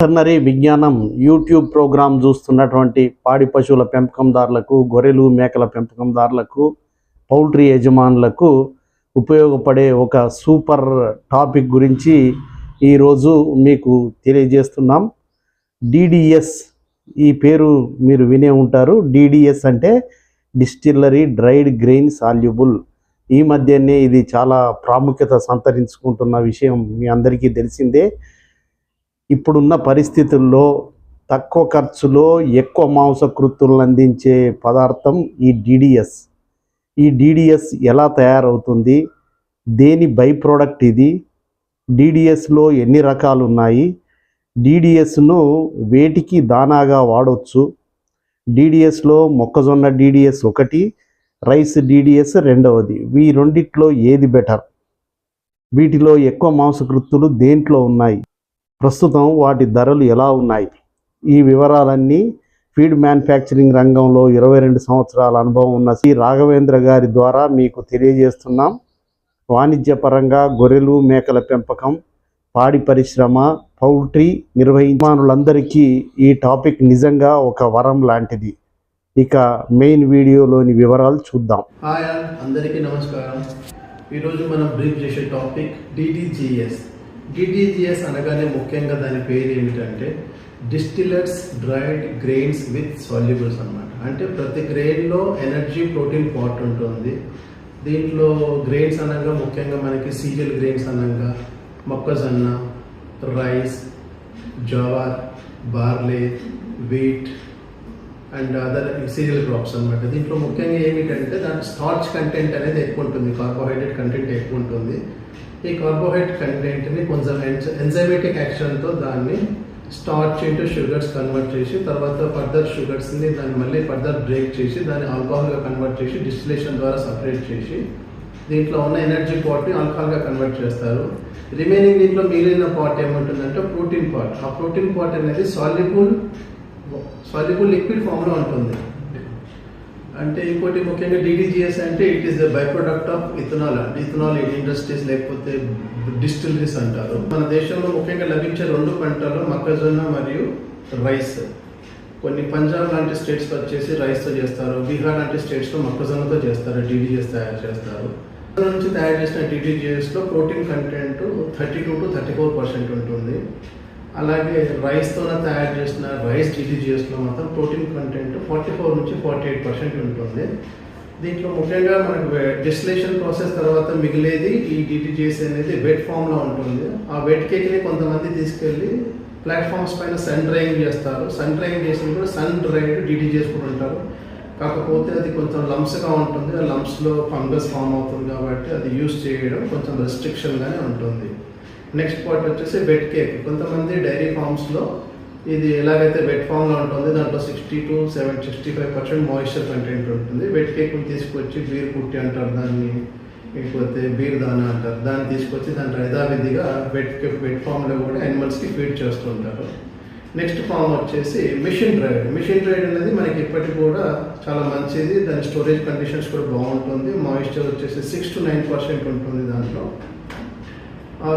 Veterinary విజ్ఞానం YouTube programme చూస్తున్నటువంటి పాడి పశువుల పెంపకందారులకు గొర్రెలు మేకల పెంపకందారులకు పౌల్ట్రీ యజమానులకు ఉపయోగపడే ఒక సూపర్ టాపిక్ గురించి ఈరోజు మీకు తెలియజేస్తున్నాం. డిడిఎస్ ఈ పేరు మీరు వినే ఉంటారు. డిడిఎస్ అంటే డిస్టిల్లరీ డ్రైడ్ గ్రెయిన్ సాల్యుబుల్ ఈ మధ్యనే ఇది చాలా ప్రాముఖ్యత సంతరించుకుంటున్న విషయం మీ అందరికీ తెలిసిందే. ఇప్పుడున్న పరిస్థితుల్లో తక్కువ ఖర్చులో ఎక్కువ మాంసకృత్తులను అందించే పదార్థం ఈ డిడిఎస్. ఈ డిడిఎస్ ఎలా తయారవుతుంది? దేని బై ప్రోడక్ట్ ఇది? డిడిఎస్లో ఎన్ని రకాలు ఉన్నాయి? డిడిఎస్ను వేటికి దానాగా వాడవచ్చు డిడిఎస్లో మొక్కజొన్న డిడిఎస్ ఒకటి రైస్ డిడిఎస్ రెండవది. ఈ రెండిట్లో ఏది బెటర్ వీటిలో ఎక్కువ మాంసకృత్తులు దేంట్లో ఉన్నాయి? ప్రస్తుతం వాటి ధరలు ఎలా ఉన్నాయి? ఈ వివరాలన్నీ ఫీడ్ మ్యానుఫ్యాక్చరింగ్ రంగంలో ఇరవై రెండు సంవత్సరాల అనుభవం ఉన్న శ్రీ రాఘవేంద్ర గారి ద్వారా మీకు తెలియజేస్తున్నాం. వాణిజ్యపరంగా గొర్రెలు మేకల పెంపకం పాడి పరిశ్రమ పౌల్ట్రీ నిర్వహిమానులందరికీ ఈ టాపిక్ నిజంగా ఒక వరం లాంటిది. ఇక మెయిన్ వీడియోలోని వివరాలు చూద్దాం. హాయ్ అందరికీ నమస్కారం. ఈరోజు మనం బ్రీఫ్ చేసే టాపిక్ డిటిజిఎస్ డిటిజిఎస్ అనగానే ముఖ్యంగా దాని పేరు ఏమిటంటే distillers dried grains with solubles అనమాట అంటే ప్రతి గ్రెయిన్లో ఎనర్జీ ప్రోటీన్ పార్ట్ ఉంటుంది. దీంట్లో గ్రెయిన్స్ అనగా ముఖ్యంగా మనకి సీరియల్ గ్రెయిన్స్ అనగా మొక్కజొన్న rice jowar barley wheat and other cereal crops అనమాట దీంట్లో ముఖ్యంగా ఏమిటంటే దాని స్టార్చ్ కంటెంట్ అనేది ఎక్కువ ఉంటుంది కార్బోహైడ్రేట్ కంటెంట్ ఎక్కువ ఉంటుంది. ఈ కార్బోహైడ్రేట్ కంటెంట్ని కొంచెం ఎంజైమెటిక్ యాక్షన్తో దాన్ని స్టార్చ్ ఇంటూ షుగర్స్ కన్వర్ట్ చేసి తర్వాత ఫర్దర్ షుగర్స్ని దాన్ని మళ్ళీ ఫర్దర్ బ్రేక్ చేసి దాన్ని ఆల్కహాల్గా కన్వర్ట్ చేసి డిస్టిలేషన్ ద్వారా సపరేట్ చేసి దీంట్లో ఉన్న ఎనర్జీ పార్ట్ని ఆల్కహాల్గా కన్వర్ట్ చేస్తారు. రిమైనింగ్ దీంట్లో మిగిలిన పార్ట్ ఏముంటుందంటే ప్రోటీన్ పార్ట్ ఆ ప్రోటీన్ పార్ట్ అనేది సాల్యుబుల్ సాల్యుబుల్ లిక్విడ్ ఫామ్లో ఉంటుంది. అంటే ఇంకోటి ముఖ్యంగా డిడిజిఎస్ అంటే it is the by product of ethanol అంటే ఇథనాల్ ఇండస్ట్రీస్ లేకపోతే డిస్టిలరీస్ అంటారు. మన దేశంలో ముఖ్యంగా లభించే రెండు పంటలు మొక్కజొన్న మరియు రైస్. కొన్ని పంజాబ్ లాంటి స్టేట్స్లో వచ్చేసి రైస్తో చేస్తారు. బీహార్ లాంటి స్టేట్స్లో మొక్కజొన్నతో చేస్తారు. డిడిజిఎస్ తయారు చేస్తారు. నుంచి తయారు చేసిన డిడిజిఎస్లో protein content thirty two to thirty four percent ఉంటుంది. అలాగే రైస్తోనే తయారు చేసిన రైస్ డిడిజిఎస్లో మాత్రం ప్రోటీన్ కంటెంట్ ఫార్టీ ఫోర్ నుంచి ఫార్టీ ఎయిట్ పర్సెంట్ ఉంటుంది. దీంట్లో ముఖ్యంగా మనకు డిస్టిలేషన్ ప్రాసెస్ తర్వాత మిగిలేది ఈ డిటిజిఎస్ అనేది వెట్ ఫామ్లో ఉంటుంది. ఆ వెట్ కేక్ని కొంతమంది తీసుకెళ్ళి ప్లాట్ఫామ్స్ పైన సన్ డ్రైయింగ్ చేస్తారు. సన్ డ్రైయింగ్ చేసిన కూడా సన్ డ్రైడ్ డిటిజిఎస్ కూడా ఉంటారు. కాకపోతే అది కొంచెం లంప్స్గా ఉంటుంది. ఆ లంప్స్లో ఫంగస్ ఫామ్ అవుతుంది కాబట్టి అది యూస్ చేయడం కొంచెం రెస్ట్రిక్షన్గానే ఉంటుంది. నెక్స్ట్ పార్ట్ వచ్చేసి వెట్ కేక్ కొంతమంది డైరీ ఫార్మ్స్లో ఇది ఎలాగైతే వెట్ ఫామ్లో ఉంటుంది దాంట్లో sixty to seven sixty five percent moisture content ఉంటుంది వెట్ కేక్ని తీసుకొచ్చి బీర్ పుట్టి అంటారు దాన్ని. లేకపోతే బీర్ దాని అంటారు. దాన్ని తీసుకొచ్చి దాన్ని యథావిధిగా వెట్ కేక్ వెట్ ఫామ్లో కూడా యానిమల్స్కి ఫీడ్ చేస్తుంటారు. నెక్స్ట్ ఫామ్ వచ్చేసి మిషన్ డ్రైడ్ మిషన్ డ్రైడ్ అనేది మనకి ఇప్పటికి కూడా చాలా మంచిది. దాని స్టోరేజ్ కండిషన్స్ కూడా బాగుంటుంది. మాయిశ్చర్ వచ్చేసి సిక్స్ టు నైన్ పర్సెంట్ ఉంటుంది దాంట్లో.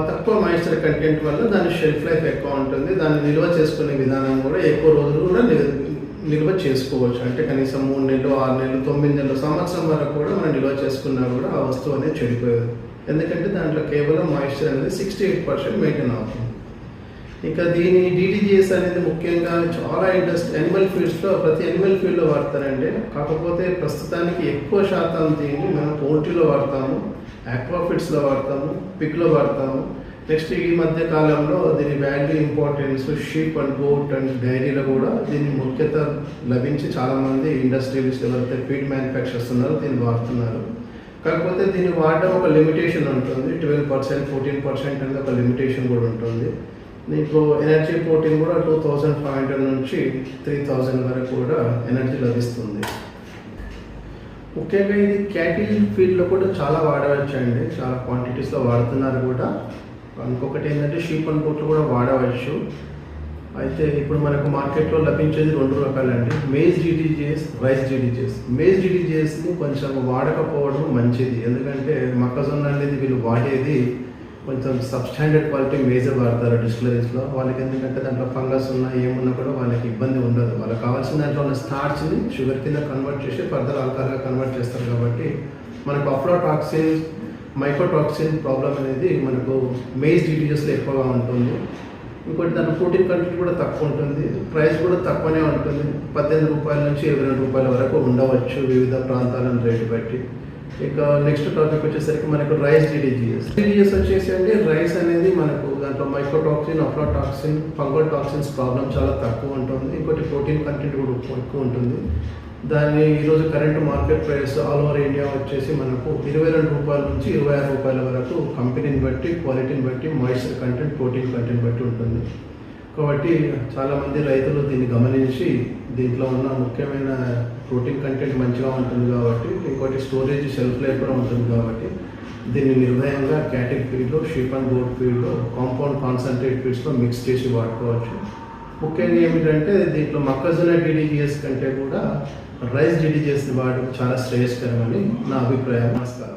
తక్కువ మాయిశ్చర్ కంటెంట్ వల్ల దాని షెల్ఫ్ లైఫ్ ఎక్కువ ఉంటుంది. దాన్ని నిల్వ చేసుకునే విధానం కూడా ఎక్కువ రోజులు కూడా నిల్వ చేసుకోవచ్చు. అంటే కనీసం మూడు నెలలు ఆరు నెలలు తొమ్మిది నెలలు సంవత్సరం వరకు కూడా మనం నిల్వ చేసుకున్నా కూడా ఆ వస్తువు అనేది చెడిపోయేది. ఎందుకంటే దాంట్లో కేవలం మాయిశ్చర్ అనేది సిక్స్టీ ఎయిట్ పర్సెంట్ మెయింటైన్ అవుతుంది. ఇంకా దీని డిటిజిఎస్ అనేది ముఖ్యంగా చాలా ఇండస్ట్రీ యానిమల్ ఫీడ్స్లో ప్రతి యానిమల్ ఫీల్డ్లో వాడతారండి. కాకపోతే ప్రస్తుతానికి ఎక్కువ శాతం దీన్ని మనం పోల్ట్రీలో వాడతాము ఆక్వాఫిడ్స్లో వాడతాము పిగ్లో వాడతాము. నెక్స్ట్ ఈ మధ్య కాలంలో దీని value importance sheep and goat and డైరీలో కూడా దీని ముఖ్యత లభించి చాలామంది ఇండస్ట్రియలిస్ట్ ఎవరైతే ఫీడ్ మ్యానుఫ్యాక్చర్స్ ఉన్నారో దీన్ని వాడుతున్నారు. కాకపోతే దీన్ని వాడడం ఒక లిమిటేషన్ ఉంటుంది. ట్వెల్వ్ పర్సెంట్ ఫోర్టీన్ పర్సెంట్ అనేది ఒక లిమిటేషన్ కూడా ఉంటుంది. మీకు ఎనర్జీ ప్రోటీన్ కూడా టూ థౌజండ్ ఫైవ్ హండ్రెడ్ నుంచి త్రీ థౌజండ్ వరకు కూడా ఎనర్జీ లభిస్తుంది. ముఖ్యంగా ఇది క్యాటిల్ ఫీల్డ్లో కూడా చాలా వాడవచ్చు అండి చాలా క్వాంటిటీస్లో వాడుతున్నారు కూడా. ఇంకొకటి ఏంటంటే షీప్ అండ్ బోట్లు కూడా వాడవచ్చు. అయితే ఇప్పుడు మనకు మార్కెట్లో లభించేది రెండు రకాలండి. Maize DDGS rice DDGS maize డిడిజిఎస్ని కొంచెం వాడకపోవడం మంచిది. ఎందుకంటే మొక్కజొన్న అనేది వీళ్ళు వాడేది కొంచెం సబ్స్టాండర్డ్ క్వాలిటీ మేజర్ వాడతారు డిస్టిలరీస్లో వాళ్ళకి ఎందుకంటే దాంట్లో ఫంగస్ ఉన్నా ఏమున్నా కూడా వాళ్ళకి ఇబ్బంది ఉండదు. వాళ్ళకి కావాల్సిన దాంట్లో ఉన్న స్టార్చ్ని షుగర్ కింద కన్వర్ట్ చేసి ఫర్దర్ ఆల్కహాల్గా కన్వర్ట్ చేస్తారు కాబట్టి మనకు అఫ్లోటాక్సిన్ మైకోటాక్సిన్ ప్రాబ్లం అనేది మనకు మేజ్ డీటీజెస్లో ఎక్కువగా ఉంటుంది. ఇంకోటి దాని ప్రోటీన్ కంటెంట్ కూడా తక్కువ ఉంటుంది. ప్రైస్ కూడా తక్కువనే ఉంటుంది. పద్దెనిమిది రూపాయల నుంచి ఇరవై రెండు రూపాయల వరకు ఉండవచ్చు వివిధ ప్రాంతాలను రేటు బట్టి. ఇక నెక్స్ట్ టాపిక్ వచ్చేసరికి మనకు రైస్ డిడిజిఎస్ డిడిజిఎస్ వచ్చేసి అంటే రైస్ అనేది మనకు దాంట్లో mycotoxin aflatoxin fungal toxins problem చాలా తక్కువ ఉంటుంది. ఇంకోటి ప్రోటీన్ కంటెంట్ కూడా ఎక్కువ ఉంటుంది. దాన్ని ఈరోజు current market price all over India వచ్చేసి మనకు ఇరవై రెండు రూపాయల నుంచి ఇరవై ఆరు రూపాయల వరకు కంపెనీని బట్టి క్వాలిటీని బట్టి మాయిశ్చర్ కంటెంట్ ప్రోటీన్ కంటెంట్ బట్టి ఉంటుంది. కాబట్టి చాలామంది రైతులు దీన్ని గమనించి దీంట్లో ఉన్న ముఖ్యమైన ప్రోటీన్ కంటెంట్ మంచిగా ఉంటుంది కాబట్టి ఇంకోటి స్టోరేజ్ షెల్ఫ్ లైఫ్ కూడా ఉంటుంది కాబట్టి దీన్ని నిర్భయంగా క్యాటిక్ ఫీడ్లో షీప్ అండ్ గోడ్ ఫీడ్లో కాంపౌండ్ కాన్సన్ట్రేట్ ఫీడ్స్లో మిక్స్ చేసి వాడుకోవచ్చు. ముఖ్యంగా ఏమిటంటే దీంట్లో మొక్కజొన్న డిడిజిఎస్ కంటే కూడా రైస్ డిడిజిఎస్ని వాడడం చాలా శ్రేయస్కరమని నా అభిప్రాయం. నమస్కారం.